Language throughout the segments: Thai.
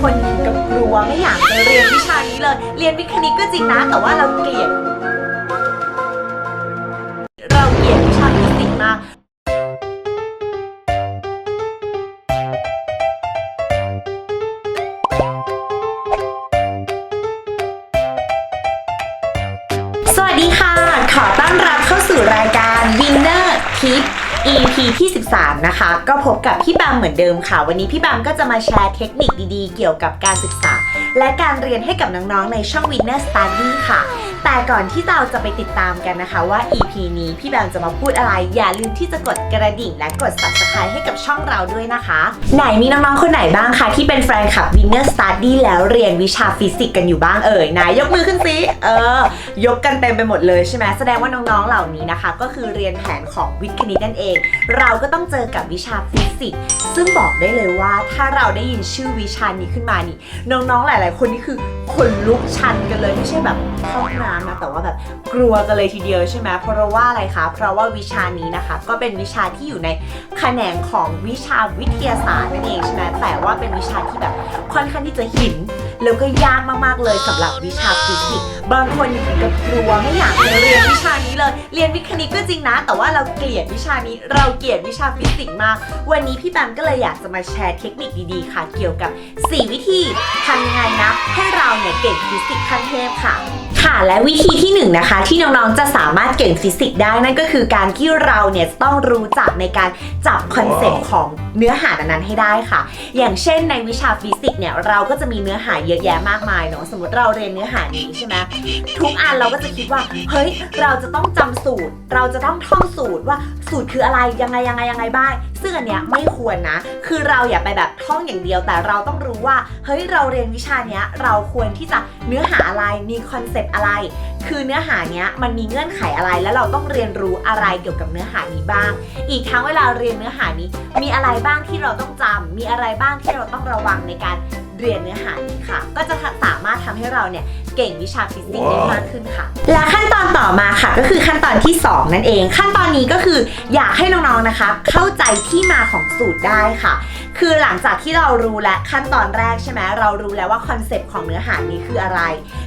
คนกับกลัวไม่อยากจะเรียนวิชานี้เลย เรียนวิคณิตก็จริงนะ แต่ว่าเราเกลียด ที่ 13 นะคะ ก็พบกับพี่บามเหมือนเดิมค่ะ วันนี้พี่บามก็จะมาแชร์เทคนิคดีๆ เกี่ยวกับการศึกษา และการเรียนให้กับน้องๆในช่อง Winner Study ค่ะ แต่ก่อนที่เราจะไปติดตามกันนะคะว่า EP นี้พี่แบมจะมาพูดอะไร อย่าลืมที่จะกดกระดิ่งและกด subscribe ให้กับช่องเราด้วยนะคะ ไหนมีน้องๆคนไหนบ้างคะที่เป็นแฟนคลับ Winner Study แล้วเรียนวิชาฟิสิกส์กันอยู่บ้างเอ่ยไหนยกมือขึ้นสิเออ ยกกันเต็มไปหมดเลยใช่ไหมแสดงว่าน้องๆเหล่านี้นะคะ ก็คือเรียนแผนของวิทย์คณิตนั่นเอง เราก็ต้องเจอกับวิชาฟิสิกส์ซึ่งบอกได้เลยว่าถ้าเราได้ยินชื่อวิชานี้ขึ้นมานี่น้องๆหลาย ๆ คนนี่คือขนลุกชันกันเลยไม่ใช่แบบเข้าห้องน้ำนะแต่ว่าแบบกลัวกันเลยทีเดียวใช่ไหมเพราะว่าอะไรคะเพราะว่าวิชานี้นะคะ ก็เป็นวิชาที่อยู่ในแขนงของวิชาวิทยาศาสตร์นั่นเองใช่ไหมแต่ว่าเป็นวิชาที่แบบค่อนข้างที่จะหิน แล้วก็ยากมากๆเลยสำหรับวิชาฟิสิกส์บางคนถึงกับกลัวไม่อยากเรียนวิชานี้เลย เรียนวิทย์คณิตก็จริงนะ แต่ว่าเราเกลียดวิชานี้ เราเกลียดวิชาฟิสิกส์มาก วันนี้พี่แบมก็เลยอยากจะมาแชร์เทคนิคดีๆค่ะ เกี่ยวกับ 4 วิธีทำยังไงนะ ให้เราเนี่ยเก่งฟิสิกส์ขั้นเทพค่ะ ค่ะและวิธีที่1นงนะคะที่น้องๆจะสามารถเก่งฟิสิกส์ได้นั่นก็คือการที่เราเนี่ยต้องรู้จักในการจับคอนเซ็ปต์ของเนื้อหานั้นๆให้ได้ค่ะ อย่างเช่นในวิชาฟิสิกส์เนี่ยเราก็จะมีเนื้อหาเยอะแยะมากมายเนาะสมมติเราเรียนเนื้อหานี้ใช่ไหมทุกอันเราก็จะคิดว่าเฮ้ยเราจะต้องจำสูตร เราจะต้องท่องสูตรว่าสูตรคืออะไรยังไงยังไงยังไงบ้าง ซึ่งอันเนี้ยไม่ควรนะ คือเราอย่าไปแบบท่องอย่างเดียว แต่เราต้องรู้ว่า เฮ้ย เราเรียนวิชาเนี้ย เราควรที่จะเนื้อหาอะไร มีคอนเซปต์อะไร คือเนื้อหาเนี้ยมันมีเงื่อนไขอะไร แล้วเราต้องเรียนรู้อะไรเกี่ยวกับเนื้อหานี้บ้าง อีกทั้งเวลาเรียนเนื้อหานี้ มีอะไรบ้างที่เราต้องจำมีอะไรบ้างที่เราต้องระวังในการเรียนเนื้อหานี้ค่ะ ก็จะสามารถทำให้เราเนี่ย เก่งวิชาฟิสิกส์ได้มากขึ้นค่ะ และขั้นตอนต่อมาค่ะ ก็คือขั้นตอนที่ 2 นั่นเอง ขั้นตอนนี้ก็คืออยากให้น้องๆนะคะ เข้าใจที่มาของสูตรได้ค่ะ คือหลังจากที่เรารู้และขั้นตอนแรกใช่ไหมเรารู้แล้วว่าคอนเซปต์ของเนื้อหานี้คืออะไร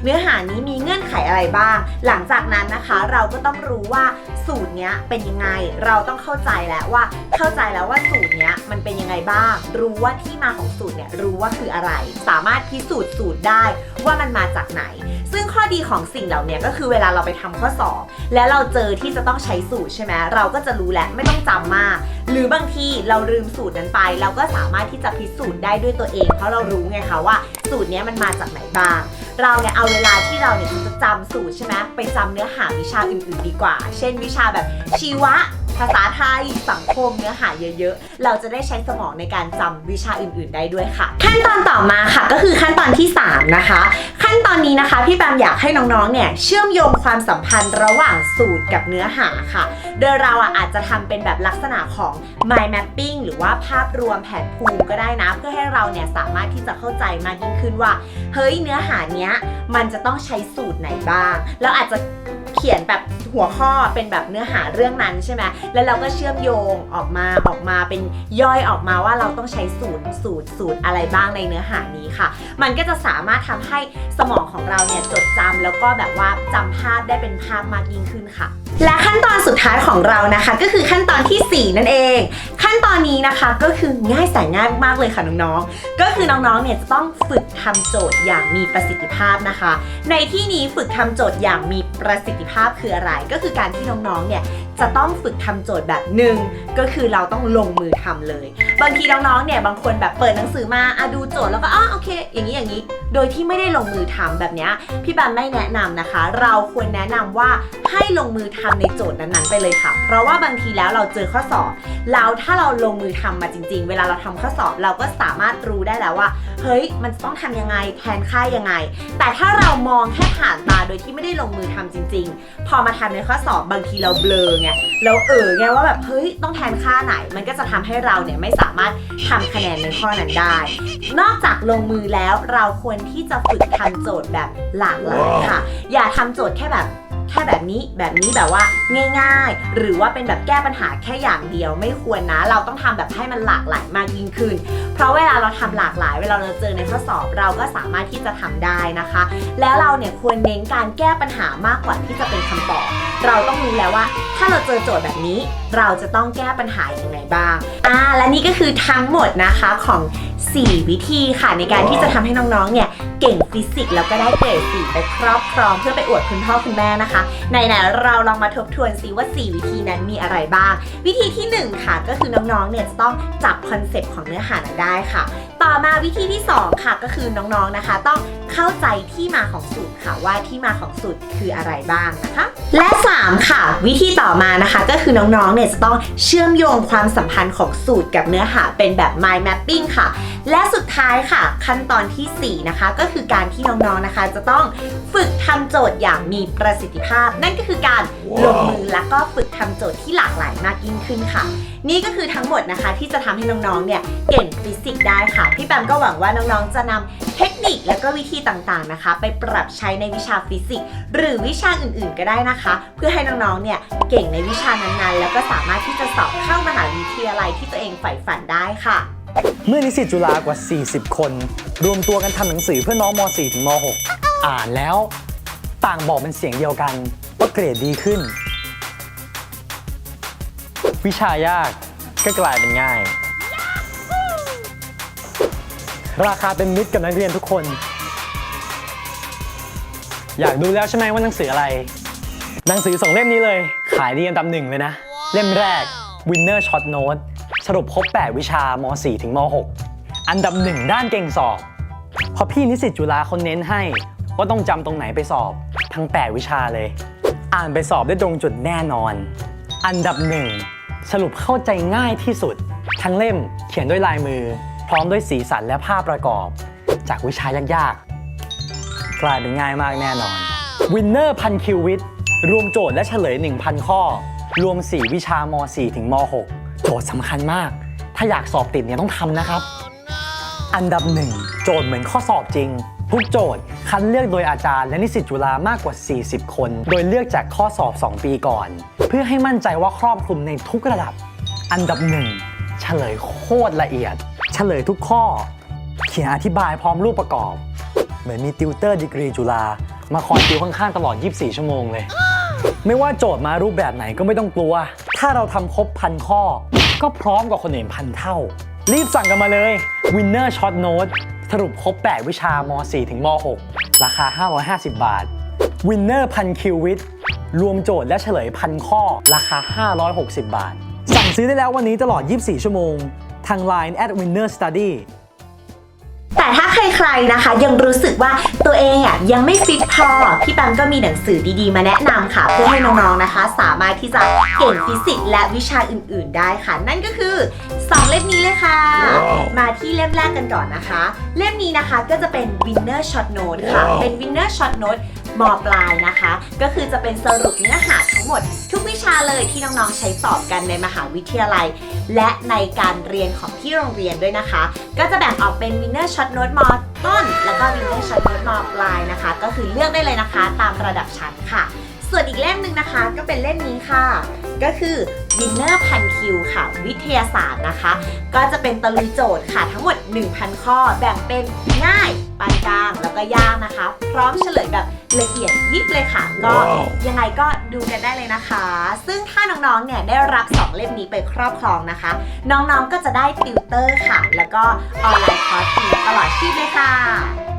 เนื้อหานี้มีเงื่อนไขอะไรบ้าง หลังจากนั้นนะคะ เราก็ต้องรู้ว่าสูตรเนี้ยเป็นยังไง เราต้องเข้าใจแล้วว่า เข้าใจแล้วว่าสูตรเนี้ยมันเป็นยังไงบ้าง รู้ว่าที่มาของสูตรเนี่ยรู้ว่าคืออะไร สามารถพิสูจน์สูตรได้ว่ามันมาจากไหนซึ่งข้อดีของสิ่งเหล่านี้ก็คือเวลาเราไปทำข้อสอบ แล้วเราเจอที่จะต้องใช้สูตรใช่ไหมเราก็จะรู้แล้วไม่ต้องจำมาก หรือบางทีเราลืมสูตรนั้นไป เราก็สามารถที่จะพิสูจน์ได้ด้วยตัวเอง เพราะเรารู้ไงคะว่าสูตรนี้มันมาจากไหนบ้าง เราเนี่ยเอาเวลาที่เราเนี่ยจะจำสูตรใช่ไหมไปจำเนื้อหาวิชาอื่นๆดีกว่า เช่นวิชาแบบชีวะภาษาไทย สังคมเนื้อหาเยอะๆ เราจะได้ใช้สมองในการจำวิชาอื่นๆได้ด้วยค่ะ ขั้นตอนต่อมาค่ะก็คือขั้นตอนที่ 3 นะคะ นตอนนี้นะคะ พี่แบมอยากให้น้องๆ เนี่ยเชื่อมโยงความสัมพันธ์ระหว่างสูตรกับเนื้อหาค่ะ โดยเราอะอาจจะทำเป็นแบบลักษณะของ mind mapping หรือว่าภาพรวมแผนภูมิก็ได้นะ เพื่อให้เราเนี่ยสามารถที่จะเข้าใจมากยิ่งขึ้นว่า เฮ้ยเนื้อหาเนี้ยมันจะต้องใช้สูตรไหนบ้าง แล้วอาจจะเขียนแบบหัวข้อเป็นแบบเนื้อหาเรื่องนั้นใช่ไหมแล้วเราก็เชื่อมโยงออกมาออกมาเป็นย่อยออกมาว่าเราต้องใช้สูตรสูตรสูตรอะไรบ้างในเนื้อหานี้ค่ะ มันก็จะสามารถทำให้สมองของเราเนี่ยจดจำแล้วก็แบบว่าจำภาพได้เป็นภาพมากยิ่งขึ้นค่ะ และขั้นตอนสุดท้ายของเรานะคะ ก็คือขั้นตอนทีสี่ 4 นั่นเอง ขั้นตอนนี้นะคะก็คือง่ายแสนง่ายมากเลยค่ะน้องๆ ก็คือน้องๆ เนี่ยจะต้องฝึกทำโจทย์อย่างมีประสิทธิภาพนะคะ ในที่นี้ฝึกทำโจทย์อย่างมีประสิทธิภาพคืออะไร ก็คือการที่น้องๆ เนี่ยจะต้องฝึกทำโจทย์แบบหนึ่งก็คือเราต้องลงมือทำเลย บางทีน้องๆเนี่ยบางคนแบบเปิดหนังสือมาอะดูโจทย์แล้วก็อ๋อโอเค อย่างนี้อย่างนี้ โดยที่ไม่ได้ลงมือทำแบบเนี้ยพี่แบมไม่แนะนำนะคะ เราควรแนะนำว่าให้ลงมือทำในโจทย์นั้นๆ ไปเลยค่ะ เพราะว่าบางทีแล้วเราเจอข้อสอบแล้วถ้าเราลงมือทำมาจริง ๆ เวลาเราทำข้อสอบเราก็สามารถรู้ได้แล้วว่า เฮ้ยมันจะต้องทำยังไงแทนค่ายังไง แต่ถ้าเรามองแค่ผ่านตาโดยที่ไม่ได้ลงมือทำจริง ๆ พอมาทำในข้อสอบบางทีเราเบลอไงแล้วเออไงว่าแบบเฮ้ยต้องแทนค่าไหน มันก็จะทำให้เราเนี่ยไม่สามารถทำคะแนนในข้อนั้นได้ นอกจากลงมือแล้วเราควรที่จะฝึกทำโจทย์แบบหลากหลายค่ะ อย่าทำโจทย์แค่แบบ แค่แบบนี้แบบนี้แบบว่าง่าย ๆ หรือว่าเป็นแบบแก้ปัญหาแค่อย่างเดียวไม่ควรนะ เราต้องทำแบบให้มันหลากหลายมากยิ่งขึ้น เพราะเวลาเราทำหลากหลาย เวลาเราเจอในข้อสอบเราก็สามารถที่จะทำได้นะคะ แล้วเราเนี่ยควรเน้นการแก้ปัญหามากกว่าที่จะเป็นคำตอบเราต้องรู้แล้วว่า ถ้าเราเจอโจทย์แบบนี้ เราจะต้องแก้ปัญหายังไงบ้างอ่าและนี่ก็คือทั้งหมดนะคะของ 4 วิธีค่ะในการที่จะทำให้น้องๆเนี่ยเก่งฟิสิกส์แล้วก็ได้เกรด4ไปครอบครองเพื่อไปอวดคุณพ่อคุณแม่นะคะไหนๆเราลองมาทบทวนซิว่า 4 วิธีนั้นมีอะไรบ้าง วิธีที่ 1 ค่ะ ก็คือน้องๆเนี่ยจะต้องจับคอนเซปต์ของเนื้อหานั้นได้ค่ะ ต่อมาวิธีที่ 2 ค่ะก็คือน้องๆนะคะ ต้องเข้าใจที่มาของสูตรค่ะว่าที่มาของสูตรคืออะไรบ้างนะคะ และ 3 ค่ะ วิธีต่อมานะคะ ก็คือน้องๆเนี่ยจะต้องเชื่อมโยงความสัมพันธ์ของสูตรกับเนื้อหาเป็นแบบ mind mapping ค่ะ และสุดท้ายค่ะ ขั้นตอนทีสี่4 นะคะก็คือการที่น้องๆนะคะ จะต้องฝึกทำโจทย์อย่างมีประสิทธิภาพ นั่นก็คือการลงมือและก็ฝึกทำโจทย์ที่หลากหลายมากยิ่งขึ้นค่ะ นี่ก็คือทั้งหมดนะคะที่จะทำให้น้องๆเนี่ยเก่งฟิสิกส์ได้ค่ะพี่แปมก็หวังว่าน้องๆ จะนำเทคนิคและก็วิธีต่างๆนะคะ ไปปรับใช้ในวิชาฟิสิกส์หรือวิชาอื่นๆก็ได้นะคะ เพื่อให้น้องๆ เนี่ยเก่งในวิชานั้นๆ แล้วก็สามารถที่จะสอบเข้ามหาวิทยาลัยที่ตัวเองใฝ่ฝันได้ค่ะ เมื่อนิสิตจุฬากว่า 40 คน รวมตัวกันทำหนังสือเพื่อน้องม .4 ถึงม .6 อ่านแล้ว ต่างบอกเป็นเสียงเดียวกันว่าเกรดดีขึ้น วิชายากก็กลายเป็นง่าย ราคาเป็นมิตรกับนักเรียนทุกคน อยากดูแล้วใช่ไหมว่าหนังสืออะไร หนังสือสองเล่มนี้เลย ขายดีอันดับหนึ่งเลยนะ เล่มแรก Winner Short Note สรุปครบ 8 วิชาม4ถึงม6อันดับหนึ่งด้านเก่งสอบเพราะพี่นิสิตจุฬาเขาเน้นให้ ว่าต้องจำตรงไหนไปสอบ ทั้ง 8 วิชาเลย อ่านไปสอบได้ตรงจุดแน่นอน อันดับหนึ่งสรุปเข้าใจง่ายที่สุด ทั้งเล่มเขียนด้วยลายมือ พร้อมด้วยสีสันและภาพประกอบ จากวิชายากๆ กลายเป็นง่ายมากแน่นอน Winner พันคิววิทรวมโจทย์และเฉลย 1,000 ข้อ รวม 4 วิชาม 4 ถึงม 6 โจทย์สำคัญมาก ถ้าอยากสอบติดเนี่ยต้องทำนะครับ อันดับหนึ่งโจทย์เหมือนข้อสอบจริง ทุกโจทย์คัดเลือกโดยอาจารย์และนิสิตจุฬามากกว่า 40 คน โดยเลือกจากข้อสอบ 2 ปีก่อน เพื่อให้มั่นใจว่าครอบคลุมในทุกระดับ อันดับหนึ่งเฉลยโคตรละเอียด เฉลยทุกข้อ เขียนอธิบายพร้อมรูปประกอบ เหมือนมีติวเตอร์ดีกรีจุฬามาคอยติวข้างๆตลอด 24 ชั่วโมงเลย ไม่ว่าโจทย์มารูปแบบไหนก็ไม่ต้องกลัว ถ้าเราทำครบพันข้อ ก็พร้อมกับคนอื่นพันเท่า รีบสั่งกันมาเลย Winner Short Note สรุปครบ 8 วิชาม 4 ถึงม 6 ราคา 550 บาท Winner พันคิววิทรวมโจทย์และเฉลยพันข้อ ราคา 560 บาท สั่งซื้อได้แล้ววันนี้ตลอด 24 ชั่วโมง ทาง Line at Winner Study แต่ถ้าใครๆนะคะ ยังรู้สึกว่าตัวเองอะยังไม่ฟิตพอ พี่แปมก็มีหนังสือดีๆ มาแนะนำค่ะ เพื่อให้น้องๆนะคะ สามารถที่จะเก่งฟิสิกส์และวิชาอื่นๆ ได้ค่ะ นั่นก็คือ 2 เล่มนี้เลยค่ะ มาที่เล่มแรกกันก่อนนะคะ เล่มนี้นะคะก็จะเป็น Winner Short Note ค่ะ เป็น Winner Short Note มปลายนะคะ ก็คือจะเป็นสรุปเนื้อหาทั้งหมด ทุกวิชาเลยที่น้องๆใช้สอบกันในมหาวิทยาลัย และในการเรียนของที่โรงเรียนด้วยนะคะ ก็จะแบ่งออกเป็น Winner Short Note มต้น แล้วก็ Winner Short Note มปลายนะคะ ก็คือเลือกได้เลยนะคะ ตามระดับชั้นค่ะ ส่วนอีกเล่มหนึ่งนะคะ ก็เป็นเล่มนี้ค่ะ ก็คือ Winner พันคิวค่ะ วิทยาศาสตร์นะคะ ก็จะเป็นตะลุยโจทย์ค่ะ ทั้งหมด 1,000 ข้อ แบ่งเป็นง่ายปานกลางแล้วก็ยากนะคะ พร้อมเฉลยแบบ ละเอียดยิบเลยค่ะ ก็ยังไงก็ดูกันได้เลยนะคะ ซึ่งถ้าน้องๆ เนี่ยได้รับ 2 เล่มนี้ไปครอบครองนะคะ น้องๆ ก็จะได้ติวเตอร์ค่ะ แล้วก็ออนไลน์คอร์สฟรีตลอดชีพเลยค่ะ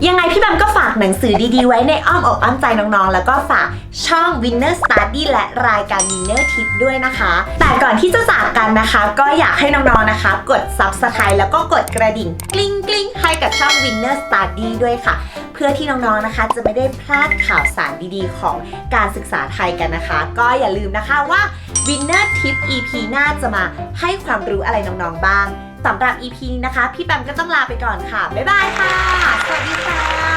ยังไงพี่แบมก็ฝากหนังสือดีๆ ไว้ในอ้อมอกอ้อมใจน้องๆ แล้วก็ฝากช่อง Winner Study และรายการ Winner Tip ด้วยนะคะ แต่ก่อนที่จะจากกันนะคะ ก็อยากให้น้องๆ นะคะ กด Subscribe แล้วก็กดกระดิ่งกลิ้งกลิ้งให้กับช่อง Winner Study ด้วยค่ะ เพื่อที่น้องๆ นะคะ จะไม่ได้พลาดข่าวสารดีๆ ของการศึกษาไทยกันนะคะ ก็อย่าลืมนะคะว่า Winner Tip EP หน้าจะมาให้ความรู้อะไรน้องๆ บ้าง สำหรับ EP นี้นะคะ พี่แปมก็ต้องลาไปก่อนค่ะ บ๊ายบายค่ะ สวัสดีค่ะ